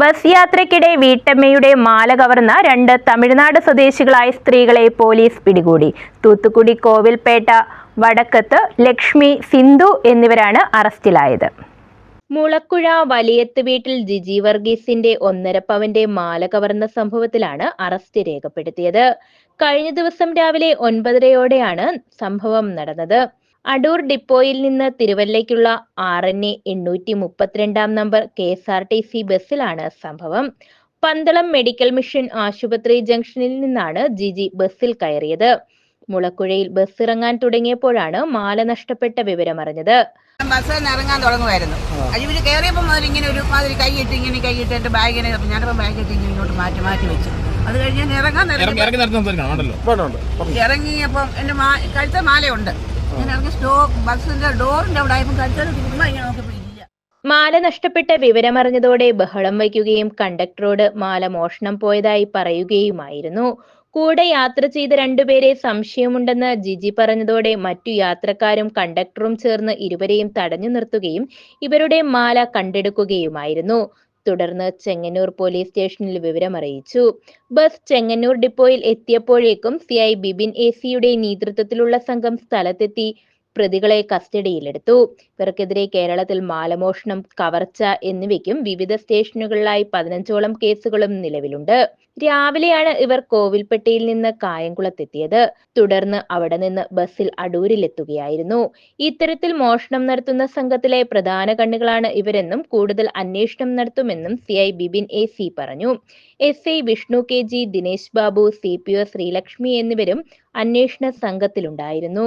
Bus യാത്രയ്ക്കിടെ വീട്ടമ്മയുടെ മാല കവർന്ന രണ്ട് തമിഴ്നാട് സ്വദേശികളായ സ്ത്രീകളെ പോലീസ് പിടികൂടി. തൂത്തുക്കുടി കോവിൽപേട്ട വടക്കത്ത് ലക്ഷ്മി സിന്ധു എന്നിവരാണ് അറസ്റ്റിലായത്. മുളക്കുഴ വലിയത്ത് വീട്ടിൽ ജിജി വർഗീസിന്റെ ഒന്നര പവന്റെ മാല കവർന്ന സംഭവത്തിലാണ് അറസ്റ്റ് രേഖപ്പെടുത്തിയത്. കഴിഞ്ഞ ദിവസം രാവിലെ ഒൻപതരയോടെയാണ് സംഭവം നടന്നത്. അടൂർ ഡിപ്പോയിൽ നിന്ന് തിരുവല്ലയ്ക്കുള്ള ആർ എൻ എ എണ്ണൂറ്റി മുപ്പത്തിരണ്ടാം number K S R T C ബസ്സിലാണ് സംഭവം. പന്തളം മെഡിക്കൽ മിഷൻ ആശുപത്രി ജംഗ്ഷനിൽ നിന്നാണ് ജിജി ബസ്സിൽ കയറിയത്. മുളക്കുഴയിൽ ബസ് ഇറങ്ങാൻ തുടങ്ങിയപ്പോഴാണ് മാല നഷ്ടപ്പെട്ട വിവരമറിഞ്ഞത്. ബസ് ഇറങ്ങാൻ തുടങ്ങുമായിരുന്നു. അഴിവിൽ കയറിയപ്പോൾ മുതൽ ഇങ്ങനെ ഒരു മാതിരി കൈയിട്ട് ഇങ്ങനെ കൈയിട്ട് എന്റെ ബാഗിനെ ഞാനിപ്പോൾ ബാഗിട്ട് ഇങ്ങനെ ഇങ്ങോട്ട് മാറ്റി മാറ്റി വെച്ചു. അത് കഴിഞ്ഞ് ഇറങ്ങാൻ ഇറങ്ങിയപ്പം എന്റെ മാ കഴുത്ത മാലയുണ്ട്. മാല നഷ്ടപ്പെട്ട വിവരമറിഞ്ഞതോടെ ബഹളം വയ്ക്കുകയും കണ്ടക്ടറോട് മാല മോഷണം പോയതായി പറയുകയുമായിരുന്നു. കൂടെ യാത്ര ചെയ്ത രണ്ടുപേരെ സംശയമുണ്ടെന്ന് ജിജി പറഞ്ഞതോടെ മറ്റു യാത്രക്കാരും കണ്ടക്ടറും ചേർന്ന് ഇരുവരെയും തടഞ്ഞു നിർത്തുകയും ഇവരുടെ മാല കണ്ടെടുക്കുകയുമായിരുന്നു. തുടർന്ന് ചെങ്ങന്നൂർ പോലീസ് സ്റ്റേഷനിൽ വിവരമറിയിച്ചു ബസ് ചെങ്ങന്നൂർ ഡിപ്പോയിൽ എത്തിയപ്പോഴേക്കും സിഐ ബിബിൻ എ സിയുടെ നേതൃത്വത്തിലുള്ള സംഘം സ്ഥലത്തെത്തി. പ്രതികളെ കസ്റ്റഡിയിലെടുത്തു. ഇവർക്കെതിരെ കേരളത്തിൽ മാലമോഷണം കവർച്ച എന്നിവയ്ക്കും വിവിധ സ്റ്റേഷനുകളിലായി പതിനഞ്ചോളം കേസുകളും നിലവിലുണ്ട്. രാവിലെയാണ് ഇവർ കോവിൽപ്പെട്ടിയിൽ നിന്ന് കായംകുളത്തെത്തിയത്. തുടർന്ന് അവിടെ നിന്ന് ബസ്സിൽ അടൂരിലെത്തുകയായിരുന്നു. ഇത്തരത്തിൽ മോഷണം നടത്തുന്ന സംഘത്തിലെ പ്രധാന കണ്ണികളാണ് ഇവരെന്നും കൂടുതൽ അന്വേഷണം നടത്തുമെന്നും C I Bibin A C പറഞ്ഞു. S I Vishnu K G Dinesh Babu C P O Sreelakshmi എന്നിവരും അന്വേഷണ സംഘത്തിലുണ്ടായിരുന്നു.